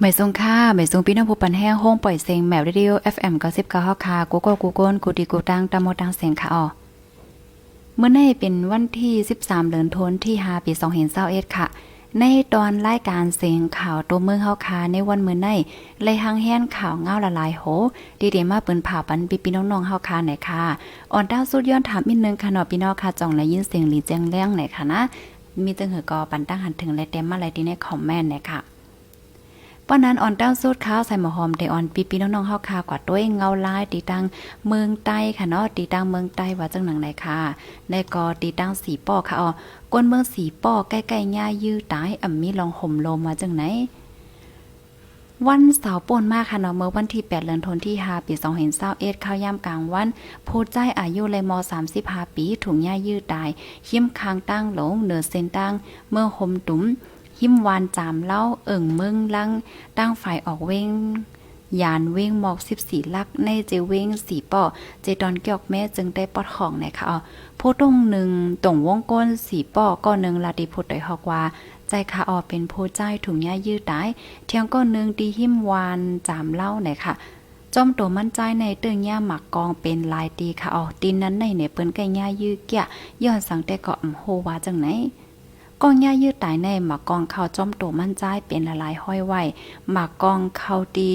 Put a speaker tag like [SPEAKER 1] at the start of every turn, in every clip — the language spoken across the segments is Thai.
[SPEAKER 1] ไม่ทรงค่าไม่ทรงพี่น้องผู้ปันแห้งห้องปล่อยเสียงแมวเรดิโอ FM 99ฮอกคากูโกกูโกนกูดีกูตังตามโมตังเสียงค่ะออเมื่อในเป็นวันที่13เดือนธันวาคมที่5ปี2021ค่ะ ในตอนรายการเสียงข่าวตัวเมืองเฮาคาในวันเมื้อในเลยหังแห้นข่าวเงาละลายโห ดีเดมาเปิ้นผ่าปันปีพี่น้องๆเฮาคาไหนค่ะอ่อนดาวสุดย้อนถามอีกนึงค่ะนาะพี่น้องค่ะจ่องได้ยินเสียงหลีแจ้งแรงไหนค่ะนะมีตึงหือกอปันตั้งหันถึงและเต็มมาเลยที่ในคอมเมนต์เนี่ยค่ะ ป้อนนั้นอ่อนเต้าสูตรข้าวใส่หมอหอมเดออนปีปีน้องๆเฮาคากว่าด้วยเงาลายตีตังเมืองใต้ค่ะเนาะตีตังเมืองใต้ว่าจังหนังไหนค่ะในกอตีตังสีป้อค่ะอ๋อกวนเมืองสีป้อใกล้ๆย่ายื้อตายอ่ำมีลองห่มลมมาจังไหนวันเสาร์ป่นมากค่ะเนาะเมื่อวันที่ 8 เดือนธันวาคมที่5ปี2021ข้าวยามกลางวันผู้ใจอายุเลยม35ปีถุงย่ายื้อตายหิ้มคางตั้งหลงเหนือเส้นตั้งเมื่อห่มตุ้ม หิมวานจามเล่าเอิ่งเมืองลังตั้งฝ่ายออกเว้งยานเว้งหมอก14 ลักในเจเว้งสีป่อเจดอนเกียกแม่จึงได้ปอดของนะคะอ๋อผู้ตรงหนึ่งตรงวงก้นสีป่อก็หนึ่งลาดิพุดได้ฮอกว่า ใจค่ะออเป็นผู้ใจถุงยายืดตายเที่ยงก็หนึ่งดีหิมวานจามเล่าเนี่ยค่ะจอมตัวมั่นใจในเตืองย่าหมักกองเป็นลายตีค่ะอ๋อตีนนั้นในเนี่ยเปิ้นไก่ย่ายื้อเกี้ยย้อนสังแต่ก็อำโฮว่าจังไหน กองย่ายืดตายในหมากกองเข้าจ้อมโตมั่นใจเป็นละลายห้อยไหวหมากกองเข้าดี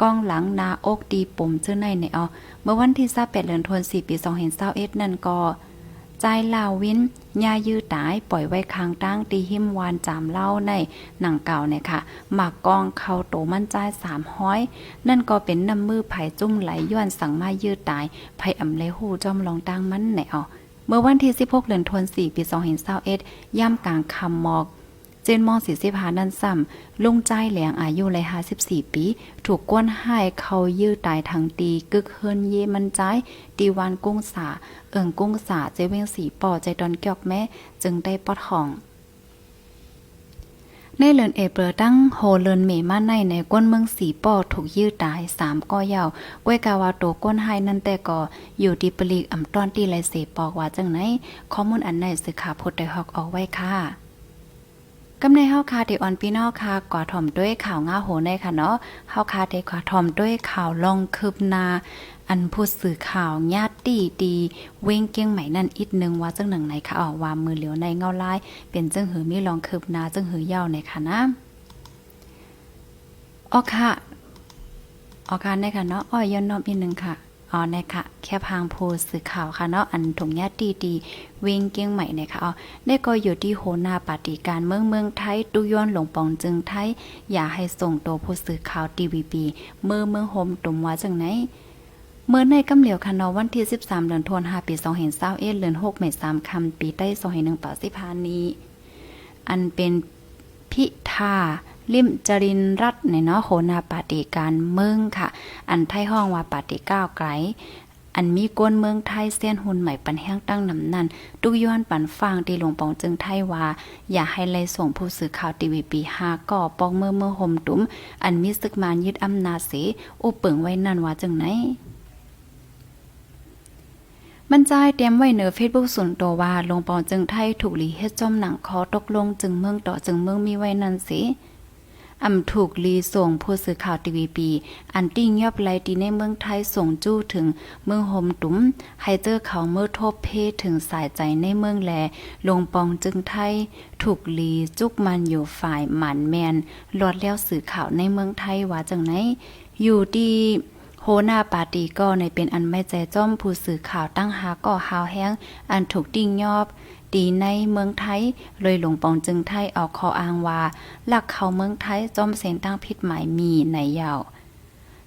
[SPEAKER 1] กองหลังนาอกดีปุ่มเจ้าในในเอาเมื่อวันที่28เดือนธันวาคมปี2021นั่นก็ใจลาวินย่ายืดตายปล่อยไว้ค้างตั้งตีหิมวานจามเล่าในหนังเก่าเนี่ยค่ะหมากกองเขาโตมั่นใจ300นั่นก็เป็นน้ำมือไผ่จุ้มไหลย้อนสั่งมายืดตายไผ่อำเลหูจอมลองตั้งมันในเอ เมื่อวันที่ 16 เดือนธันวาคมปี2021ย่ำกลางคำหมอก เจนมองสีสิพานันซ้ำลุงใจแหลงอายุเลย54ปี ถูกก้นให้เขายื้อตายทางตี กึกเฮินเยมันใจ ตีวานกุ้งสา เอิงกุ้งสาเจเวงสีปอใจดอนเกียกแม่ จึงได้ปอดห่อง ในเลือนเอเปรตั้งโฮเลินเมมาในในก้นเมืองสีป่อถูกยื้อตายสามก้อยาวก้วยกาวาโตก้นไห้นั่นแต่ก่ออยู่ดีปลีกอ่ำต้อนตีไรเสปอกว่าจังไหนข้อมูลอันไหนสื่อข่าวพดได้ฮอกออกไว้ค่ะ กำในเฮาคาเดออนพี่น้องค่ะก่อถ่อมด้วยข่าวง่าโหในค่ะเนาะเฮาคาเดก่อถ่อมด้วยข่าวลองคืบนา อันผู้สื่อข่าวญาติดีเว้งเกียงใหม่นั่นอีกนึงว่าจังหนังไหนค่ะออกว่ามือเหลียวในเงาลาย เป็นจังหือมีลองคืบนาจังหือยาวในค่ะนะออค่ะออค่ะในค่ะเนาะอ้อยย้อนนอมอีกนึงค่ะ อ๋อในค่ะแค่พางผู้สื่อข่าวค่ะเนาะอันถุงญาติดีดีเวงเกียงใหม่ในค่ะอ๋อได้ก็อยู่ที่โหนาปฏิการเมืองเมืองไทยตุย้อนหลงปองจึงไทย อย่าให้ส่งตัวผู้สื่อข่าวทีวีปีเมื่อเมืองโฮมตุ่มว่าจังไหนเมื่อในกำเหลียวคะนอวันที่ 13 เดือนธันวาคมปี2021เดือน6เมษายนคำปีใต้2021ปาสิพานี้ อันเป็นพิธา ลิมจรินรัตน์ในเนาะโหนาปฏิการเมืองค่ะ อันไทยห้องว่าปฏิก้าวไกลอันมีกวนเมืองไทยเส้นหุ่นใหม่ปันแห้งตั้งนำนั้นตุกย้อนปันฟางตีหลวงปองจึงไทยว่า อย่าให้ไล่ส่งผู้สื่อข่าวทีวีปี5ก่อปองเมื่อเมื่อห่มตุ้ม อันมีศึกมานยึดอำนาจเสอุปเปิงไว้นั่นว่าจังไหนมันจ่ายเตรียมไว้เหนือ Facebook ส่วนตัวว่าหลวงปองจึงไทยถูกหลีเฮ็ดจอมหนังคอตกลงจึงเมืองต่อจึงเมืองมีไว้นั่นสิ อำถูกลีส่งผู้สื่อข่าวทีวีปี อันติ้งยอบไลตีในเมืองไทยส่งจู้ถึงเมืองโฮมตุ้มให้เจอร์เขาเมื่อทบเพศถึงสายใจในเมืองแล ลงปองจึงไทย ถูกลีจุกมันอยู่ฝ่ายหมันแมนหลอดแล้วสื่อข่าวในเมืองไทยว่าจังไหน อยู่ดีโฮนาปาตีก็ในเป็นอันไม่ใจจ้อมผู้สื่อข่าวตั้งหาก่อหาวแห้ง อันถูกติ้งยอบ ตีในเมืองไทย เลยหลงปองจึงไทยเอาคออ้างว่าหลักเขาเมืองไทยจอมเสนตั้งพิษหมายมีในยาว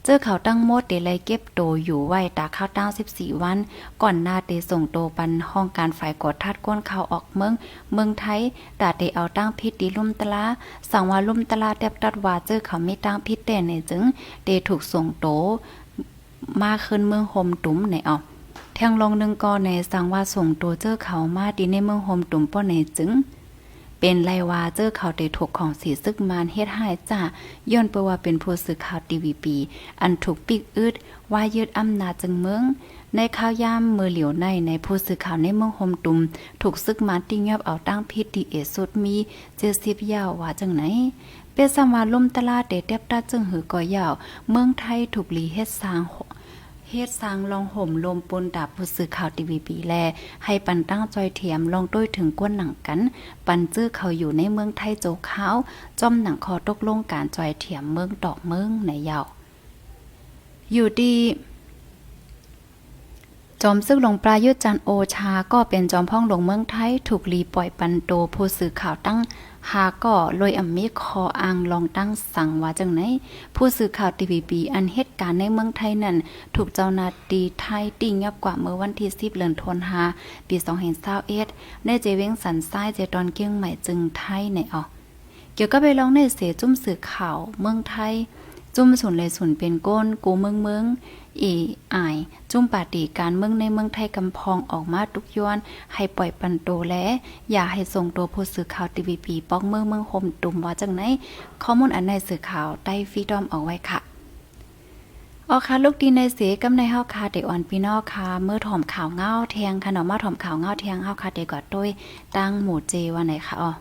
[SPEAKER 1] เจอเขาตั้งโมดเดลัยเก็บโตอยู่ไว้ตาข้าวตั้ง14 วัน ก่อนหน้าเตส่งโตปันห้องการฝ่ายกดทัดก้นเขาออกเมือง เมืองไทยตาเตเอาตั้งพิษดีลุ่มตะลาสั่งว่าลุ่มตะลาแตบตัดว่าเจอเขาไม่ตั้งพิษแต่ในจึงเตถูกส่งโตมาขึ้นเมืองโฮมตุ้มในออก แทงลงหนึงก็ในสังว่าส่งตัวเจอเขามาดีในเมืองโฮมตุ้มป้อในจึง เป็นไรว่าเจอเขาได้ถูกของสีซึกมานเฮ็ดให้จ้าย้อนเปว่าเป็นผู้สื่อข่าวทีวีปี อันถูกปิกอึดว่ายึดอำนาจจึงเมืองในข่าวยามมือเหลียวในในผู้สื่อข่าวในเมืองโฮมตุม ถูกซึกมานติ้งยอบเอาตั้งพิษดีเอสุดมีเจสิบยาวว่าจังไหน เปสมาลุ่มตลาดเตเตียบตาจึงหือก่อยาว เมืองไทยถูกลีเฮ็ดสร้าง เฮ็ดสร้างลองห่มลมปนดาบผู้สื่อข่าวทีวีปีแล ให้ปันตั้งจอยเทียมลองด้วยถึงก้นหนังกัน ปันจื้อเขาอยู่ในเมืองไทยโจขาวจอมหนังคอตกลงการจอยเทียมเมืองดอกเมืองในยาวอยู่ดีจอมซึกหลวงปลายุจันโอชาก็เป็นจอมพ่องหลวงเมืองไทย ถูกลีปล่อยปันโตผู้สื่อข่าวตั้ง หาก็ลอยอำมีคออ่างลองตั้งสั่งว่าจังไหนผู้สื่อข่าวทีวีปีอันเหตุการณ์ในเมืองไทยนั้นถูกเจ้าหน้าที่ไทยติ่งยับกว่าเมื่อวันที่10เดือนธันวาปี2021ในเจเวงสันซ้ายเจตอนเกียงใหม่จึงไทยในออกเกี่ยวกับไปลองในเสจุ้มสื่อข่าวเมืองไทย จุ้มสุนเลยสุนเป็นก้นกูเมืองเมืองอีอาย จุ้มปาตีการเมืองในเมืองไทยกำพองออกมาทุกย้อน ให้ปล่อยปันโตและ อย่าให้ส่งตัวผู้สื่อข่าวทีวีปีป้อกเมืองเมืองห่มตุ่มว่าจังไหนข้อมูลอันในสื่อข่าวใต้ฟีดอมเอาไว้ค่ะออค่ะลูกดีในเสกำในเฮาคาเดออนพี่นอค่ะเมื่อถ่อมข่าวเงาแทงขนมมาถ่อมข่าวเงาแทงเฮาคาเดกอดด้วยตั้งหมู่เจว่าไหนคะอ๋อ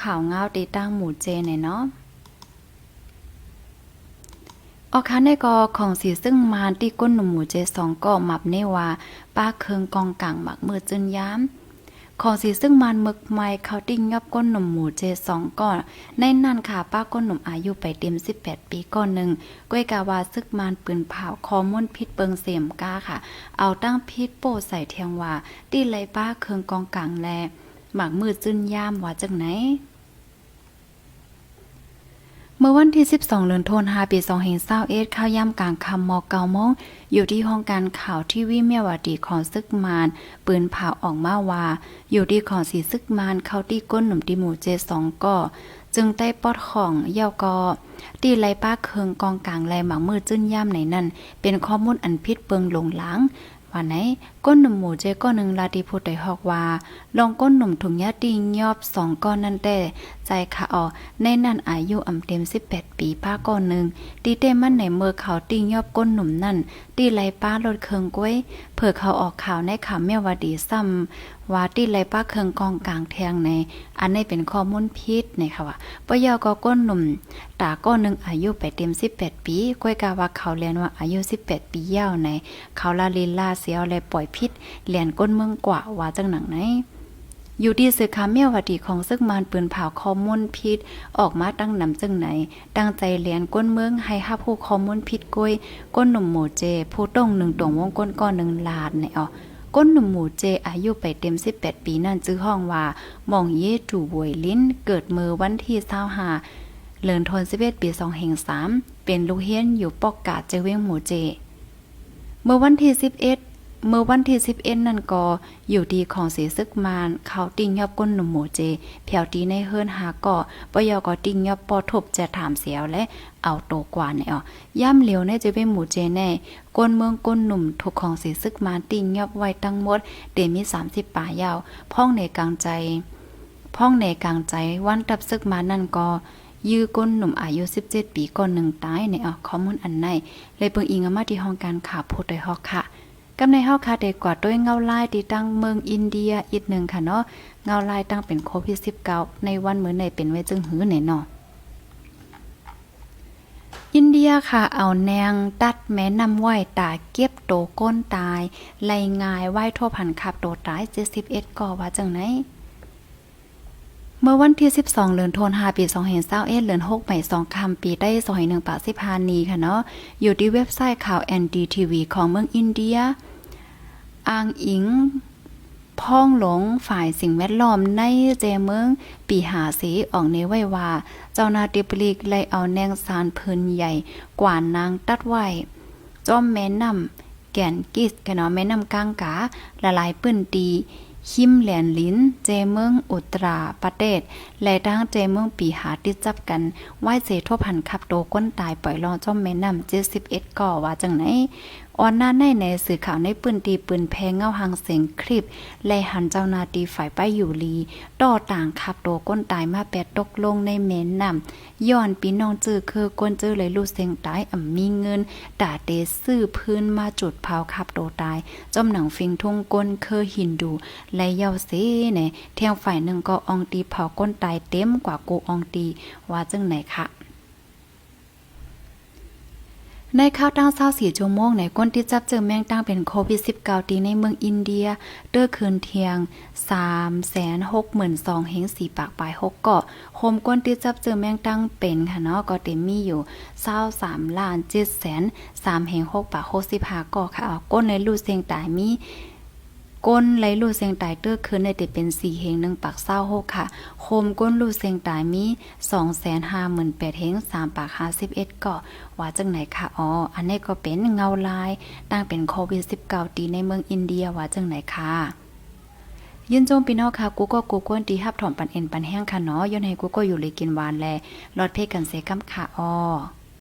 [SPEAKER 1] ข่าวเงาตีตั้งหมู่เจไหนเนาะ ออคันในกอของสีซึ่งมานที่ก้นหนุ่มหมูเจสองก็หมับเนว่าป้าเคิงกองกังหมักมือจึนย้ำของสีซึ่งมานมึกไม้เขาติ้งยอบก้นหนุ่มหมูเจสองก่อนในนั่นค่ะป้าก้นหนุ่มอายุไปเต็มสิบแปดปีก่อนหนึ่งก้วยกาวาซึกมานปืนเผาคอมุ่นพิษเปิงเสียมก้าค่ะ เอาตั้งพิษโปใส่เทียงว่าตีไรป้าเคิงกองกังแลหมักมือจึนย่ามว่าจังไหน มื่อวันที่ 12 เดือนธันวาคมปี2021ข้าวย่ำกลางคำมอเกาโมง อยู่ที่ห้องการข่าวที่วิเมียวดีของซึกมาน ปืนเผาออกมาว่า อยู่ที่ของสีซึกมานเข้าที่ก้นหนุ่มติหมูเจสองก่อจึงได้ปอดของเย่ากอตีไรป้าเคืองกองกลางแลหมังมือจึ้นย่ำในนั้นเป็นข้อมูลอันพิษเปิงหลงหลัง ว่าไหนก้นหนุ่มหมูเจก้อนหนึ่งลาดีพูดได้ฮอกว่า ลองก้นหนุ่มถุงยาติงยอบสองก้อนนั่นแต่ใจขาออในนั่นอายุอ่ำเต็มสิบแปดปีป้าก้อนหนึ่งตีเต้มันในเมื่อเขาติงยอบก้นหนุ่มนั่นตีไรป้าลดเคืองก้วยเผื่อเขาออกข่าวในข่าวเมียวดีซ้ำ ว่าตีไหลป้าเคืองกองกลางแทงใน อันนี้เป็นข้อมูลพิษนะคะว่าปยอก็ก้นหนุ่ม ตาก้อนหนึ่งอายุไปเต็ม 18 ปีก้วยกาว่าเขาเรียนว่าอายุ 18 ปีเยาวใน เขาลาลินลาเสียวและปล่อยพิษเรียนก้นเมืองกว่าว่าจังหนังไหนอยู่ดีสือคาเมียววดีของซึกมานปืนเผาข้อมูลพิษออกมาตั้งนำจึงไหน ตั้งใจเรียนก้นเมืองให้ฮับผู้ข้อมูลพิษก้วยก้นหนุ่มหมูเจ ผู้ต้องหนึ่งตรงวงก้นก้อนหนึ่งลาดในออ ก้นหนุ่มหมูเจอายุไปเต็ม 18 ปีนั่นจื้อห้องว่า หมองเยจูบวยลิ้น เกิดมือวันที่25เลินทน11ปี2แห่ง3เป็นลูกเฮียนอยู่ปอกกาเจเวงหมูเจ เมื่อวันที่11 เมื่อวันที่11นั่นก็อยู่ดีของเสียซึกมานเขาติ่งยอบก้นหนุ่มหมูเจแผ่วตีในเฮิรนหาก่อปยอก็ติ่งยอบปอทบจะถามเสียวและเอาโตกว่าเนี่ยอ๋อย่ำเหลียวในจะเป็นหมูเจแน่ก้นเมืองก้นหนุ่มถูกของเสียซึกมานติ่งยอบไว้ตั้งหมดเดมี30ป่ายาว พ่องในกลางใจ พ่องในกลางใจวันตับซึกมานั่นก็ยื้อก้นหนุ่มอายุ 17 ปีก่อนหนึ่งตายในออกข้อมูลอันในเลยเปิงอิงมาที่ห้องการข่าวพูดโดยฮอกค่ะ กำในเฮาค่ะเด็กว่าด้วยเงาลายที่ตั้งเมืองอินเดียอีกหนึ่งค่ะเนาะเงาลายตั้งเป็นโควิด19ในวันมื้อในเป็นไว้จึงหื้อไหนเนาะอินเดียค่ะ เอาแนงตัดแม่นำไหวตาเก็บโตก้นตายไล่งายไหวทั่วผันขับโตตาย 71ก่อว่าจังไหน เมื่อวันที่ 12เดือนธันวาคมปี2021เดือน6ใหม่2คำปีได้2 1ปาสิพานีค่ะเนาะ อยู่ที่เว็บไซต์ข่าว NDTV ของเมืองอินเดียอ้างอิงพ้องหลงฝ่ายสิ่งแวดล้อมในเจเมืองปีหาสีออกในไว้ว่า เจ้านาที่ปลีกไล่เอาแนงสารพื้นใหญ่กว่านางตัดไว้จอมแม่นำแก่นกิสกันเนาะแม่นำกลางกาละลายปื้นตี หิมแหลนลิ้น เจเมืองอุตราประเทศและทางเจเมืองปีหาติดจับกันไหวเจทบพันขับโตก้นตายปล่อยรอจอมแม่นำเจือสิบเอ็ดก่อว่าจังไหน ออนหน้าในในสื่อข่าวในปืนตีปืนแพงเงาหังเสียงคลิปและหันเจ้านาตีฝ่ายป้ายอยู่ลีต่อต่างขับโตก้นตายมาแปดตกลงในเมนนำย้อนปีน้องจื้อคือก้นจื้อเลยลูกเสียงตายอ่ำมีเงินด่าเตซื้อพื้นมาจุดเผาขับโตตายจมหนังฟิงทุ่งก้นเคอหินดูและเยาเสเนเที่ยงฝ่ายหนึ่งก็อองตีเผาก้นตายเต็มกว่ากูอองตีว่าจังไหนคะ ในข่าวตั้งเศร้าสี่ชั่วโมงในก้นที่จับเจอแมงตั้งเป็นโควิด -19 ตีในเมืองอินเดีย เด้อคืนเทียง 3 6 2 0 0 0เฮงสี่ปากปลาย6เกาะโฮมก้นที่จับเจอแมงตั้งเป็นค่ะเนาะก็เต็มมีอยู่เศร้าสามล้านเจ็ดแสนสามเฮงหกปาก65เกาะค่ะเอาก้นในรูเสียงตายมี ก้นไหลลูเสียงตายเตื้อคืนในติเป็นสี่เฮงหนึ่งปากเศร้าหกค่ะ โคมก้นลูเสียงตายมีสองแสนห้าหมื่นแปดเฮงสามปากห้าสิบเอ็ดเกาะว่าจังไหนค่ะอ๋ออันนี้ก็เป็นเงาลายตั้งเป็นโควิดสิบเก้าตีในเมืองอินเดียว่าจังไหนค่ะยินโจมพี่น้องค่ะกูก็กูกวนตีฮับถอมปันเอ็นปันแห้งค่ะเนาะย้อนให้กูก็อยู่เลยกินหวานแลรอดเพกันเสกำค่ะอ้อ